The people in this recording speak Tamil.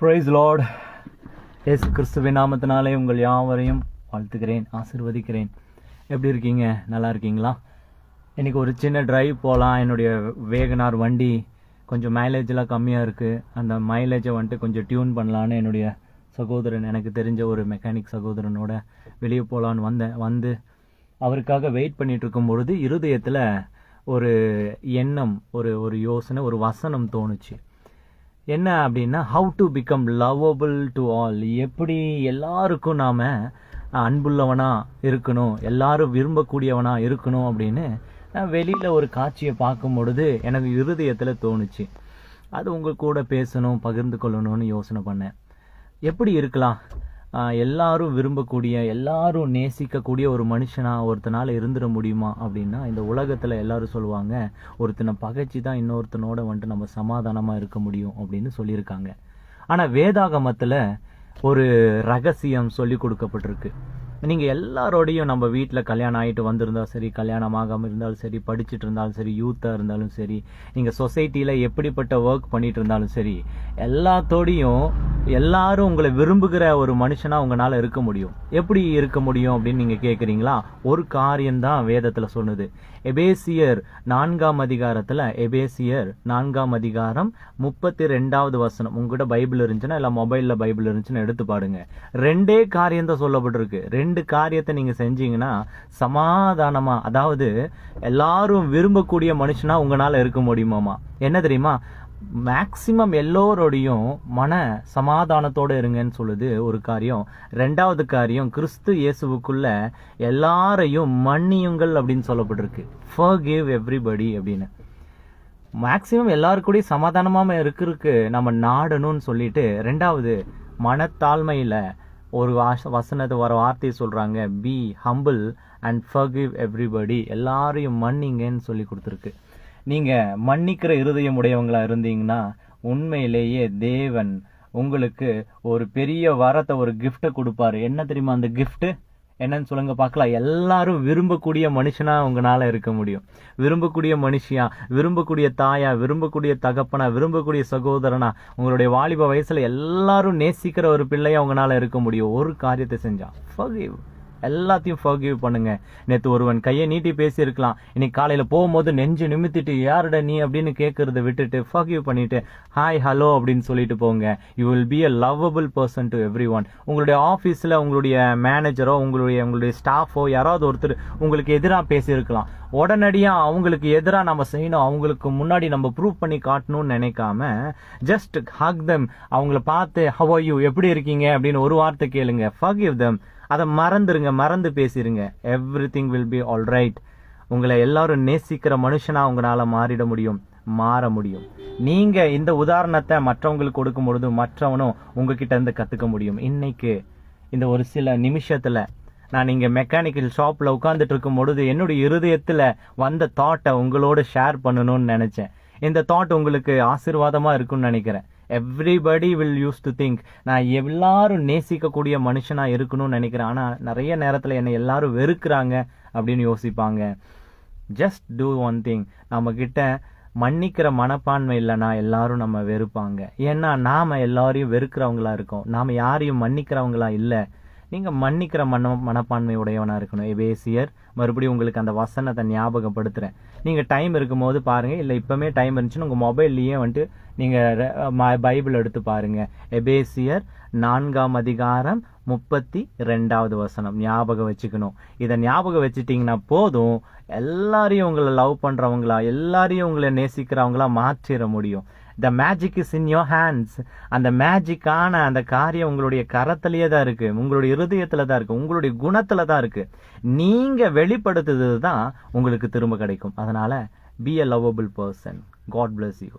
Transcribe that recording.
ப்ரைஸ் லார்ட் இயேசு கிறிஸ்துவின் நாமத்தினாலே உங்கள் யாவரையும் வாழ்த்துக்கிறேன் ஆசிர்வதிக்கிறேன். எப்படி இருக்கீங்க? நல்லா இருக்கீங்களா? இன்றைக்கி ஒரு சின்ன டிரைவ் போகலாம் என்னுடைய வேகனார் வண்டி கொஞ்சம் மைலேஜ்லாம் கம்மியாக இருக்குது அந்த மைலேஜை வந்துட்டு கொஞ்சம் டியூன் பண்ணலான்னு என்னுடைய சகோதரன் எனக்கு தெரிஞ்ச ஒரு மெக்கானிக் சகோதரனோட வெளியே போகலான்னு வந்தேன். வந்து அவருக்காக வெயிட் பண்ணிகிட்ருக்கும் இருக்கும் பொழுது இருதயத்தில் ஒரு எண்ணம் ஒரு ஒரு யோசனை ஒரு வசனம் தோணுச்சு. என்ன அப்படின்னா how to become lovable to all எப்படி எல்லாருக்கும் நாம் அன்புள்ளவனாக இருக்கணும் எல்லாரும் விரும்பக்கூடியவனாக இருக்கணும் அப்படின்னு நான் வெளியில் ஒரு காட்சியை பார்க்கும் பொழுது எனக்கு இருதயத்தில் தோணுச்சு. அது உங்கள் கூட பேசணும் பகிர்ந்து கொள்ளணும்னு யோசனை பண்ணேன். எப்படி இருக்கலாம்? எல்லாரும் விரும்பக்கூடிய எல்லாரும் நேசிக்கக்கூடிய ஒரு மனுஷனாக ஒருத்தனால இருந்துட முடியுமா அப்படின்னா இந்த உலகத்தில் எல்லாரும் சொல்லுவாங்க ஒருத்தனை பகைச்சி தான் இன்னொருத்தனோட வந்துட்டு நம்ம சமாதானமாக இருக்க முடியும் அப்படின்னு சொல்லியிருக்காங்க. ஆனால் வேதாகமத்தில் ஒரு ரகசியம் சொல்லி கொடுக்கப்பட்டிருக்கு. நீங்கள் எல்லாரோடையும் நம்ம வீட்டில் கல்யாணம் ஆகிட்டு வந்திருந்தா சரி கல்யாணம் ஆகாமல் இருந்தாலும் சரி படிச்சுட்டு இருந்தாலும் சரி யூத்தாக இருந்தாலும் சரி நீங்கள் சொசைட்டியில் எப்படிப்பட்ட ஒர்க் பண்ணிட்டு இருந்தாலும் சரி எல்லாத்தோடையும் எல்லாரும் உங்களை விரும்புகிற ஒரு மனுஷனா உங்களால் இருக்க முடியும். எப்படி இருக்க முடியும் அப்படின்னு நீங்கள் கேட்குறீங்களா ஒரு காரியம் தான் சொன்னது. எபேசியர் நான்காம் அதிகாரத்தில் எபேசியர் நான்காம் அதிகாரம் முப்பத்தி ரெண்டாவது வசனம். உங்ககிட்ட பைபிள் இருந்துச்சுன்னா இல்லை மொபைலில் பைபிள் இருந்துச்சுன்னா எடுத்து பாடுங்க. ரெண்டே காரியம்தான் சொல்லப்பட்டிருக்கு. ரெண்டு காரியத்தை நீங்கள் செஞ்சீங்கன்னா சமாதானமாக அதாவது எல்லாரும் விரும்பக்கூடிய மனுஷனா உங்களால் இருக்க முடியுமாமா? என்ன தெரியுமா? மேக்சிமம் எல்லோரோடையும் மன சமாதானத்தோட இருங்கன்னு சொல்லுது ஒரு காரியம். ரெண்டாவது காரியம் கிறிஸ்து இயேசுவுக்குள்ள எல்லாரையும் மன்னியுங்கள் அப்படின்னு சொல்லப்பட்டிருக்கு. ஃபர் கிவ் எவ்ரிபடி அப்படின்னு மேக்சிமம் எல்லாருக்கூடயும் சமாதானமாக இருக்கிறதுக்கு நம்ம நாடணும்னு சொல்லிட்டு ரெண்டாவது மனத்தாழ்மையில் ஒரு வாச- வசனத்தை வர வார்த்தையை சொல்கிறாங்க be humble and forgive everybody எல்லாரையும் மன்னிங்கன்னு சொல்லி கொடுத்துருக்கு. நீங்க மன்னிக்கிற இருதயம் உடையவங்களா இருந்தீங்கன்னா உண்மையிலேயே தேவன் உங்களுக்கு ஒரு பெரிய வரத்தை ஒரு கிஃப்ட்டை கொடுப்பாரு. என்ன தெரியுமா அந்த கிஃப்ட்டு என்னன்னு சொல்லுங்க பார்க்கலாம். எல்லாரும் விரும்பக்கூடிய மனுஷனா உங்களால இருக்க முடியும். விரும்பக்கூடிய மனுஷியா விரும்பக்கூடிய தாயா விரும்பக்கூடிய தகப்பனா விரும்பக்கூடிய சகோதரனா உங்களுடைய வாலிப வயசுல எல்லாரும் நேசிக்கிற ஒரு பிள்ளையா உங்களால இருக்க முடியும். ஒரு காரியத்தை செஞ்சா. Forgive. எல்லாத்தையும் ஃபர்கியூ பண்ணுங்க. நேற்று ஒருவன் கையை நீட்டி பேசியிருக்கலாம். இன்னைக்கு காலையில் போகும்போது நெஞ்சு நிமித்திட்டு யாருட நீ? அப்படின்னு கேட்கறத விட்டுட்டு forgive பண்ணிட்டு ஹாய் ஹலோ அப்படின்னு சொல்லிட்டு போங்க. You will be a lovable person to everyone உங்களுடைய ஆஃபீஸில் உங்களுடைய மேனேஜரோ உங்களுடைய உங்களுடைய ஸ்டாஃபோ யாராவது ஒருத்தர் உங்களுக்கு எதிராக பேசியிருக்கலாம். உடனடியாக அவங்களுக்கு எதிராக நம்ம செய்யணும். அவங்களுக்கு முன்னாடி நம்ம ப்ரூவ் பண்ணி காட்டணும்னு நினைக்காம ஜஸ்ட் ஹக் தம் அவங்கள பார்த்து ஹவ் யூ எப்படி இருக்கீங்க? அப்படின்னு ஒரு வார்த்தை கேளுங்க. Forgive தம் அதை மறந்துருங்க மறந்து பேசிடுங்க everything will be all right உங்களை எல்லாரும் நேசிக்கிற மனுஷனாக உங்களால் மாறிட முடியும் மாற முடியும். நீங்கள் இந்த உதாரணத்தை மற்றவங்களுக்கு கொடுக்கும் பொழுது மற்றவனும் உங்ககிட்ட இருந்து கற்றுக்க முடியும். இன்னைக்கு இந்த ஒரு சில நிமிஷத்தில் நான் இங்கே மெக்கானிக்கல் ஷாப்பில் உட்காந்துட்டு இருக்கும் பொழுது என்னுடைய இருதயத்தில் வந்த தாட்டை உங்களோட ஷேர் பண்ணணும்னு நினச்சேன். இந்த தாட் உங்களுக்கு ஆசீர்வாதமாக இருக்கும்னு நினைக்கிறேன். Everybody will use to think நான் எல்லாரும் நேசிக்கக்கூடிய மனுஷனாக இருக்கணும்னு நினைக்கிறேன். ஆனால் நிறைய நேரத்தில் என்னை எல்லாரும் வெறுக்கிறாங்க அப்படின்னு யோசிப்பாங்க. ஜஸ்ட் டூ ஒன் திங் நம்மக்கிட்ட மன்னிக்கிற மனப்பான்மை இல்லைன்னா எல்லாரும் நம்ம வெறுப்பாங்க. ஏன்னா நாம் எல்லாரையும் வெறுக்கிறவங்களா இருக்கோம். நாம் யாரையும் மன்னிக்கிறவங்களா இல்லை. நீங்கள் மன்னிக்கிற மன மனப்பான்மை உடையவனாக இருக்கணும். எபேசியர் மறுபடியும் உங்களுக்கு அந்த வசனத்தை ஞாபகப்படுத்துகிறேன் நீங்கள் டைம் இருக்கும்போது பாருங்கள் இல்லை இப்பவுமே டைம் இருந்துச்சுன்னா உங்கள் மொபைல்லையே வந்துட்டு நீங்கள் பைபிள் எடுத்து பாருங்கள் எபேசியர் நான்காம் அதிகாரம் முப்பத்தி ரெண்டாவது வசனம். ஞாபகம் வச்சுக்கணும். இதை ஞாபகம் வச்சுட்டிங்கன்னா போதும். எல்லாரையும் உங்களை லவ் பண்ணுறவங்களா எல்லாரையும் உங்களை நேசிக்கிறவங்களா மாற்றிட முடியும். The magic is in your hands அந்த மேஜிக்கான அந்த காரியம் உங்களுடைய கரத்திலேயே தான் இருக்கு. உங்களுடைய இருதயத்துல தான் இருக்கு. உங்களுடைய குணத்துல தான் இருக்கு. நீங்க வெளிப்படுத்துறது தான் உங்களுக்கு திரும்ப கிடைக்கும். அதனால be a lovable person God bless you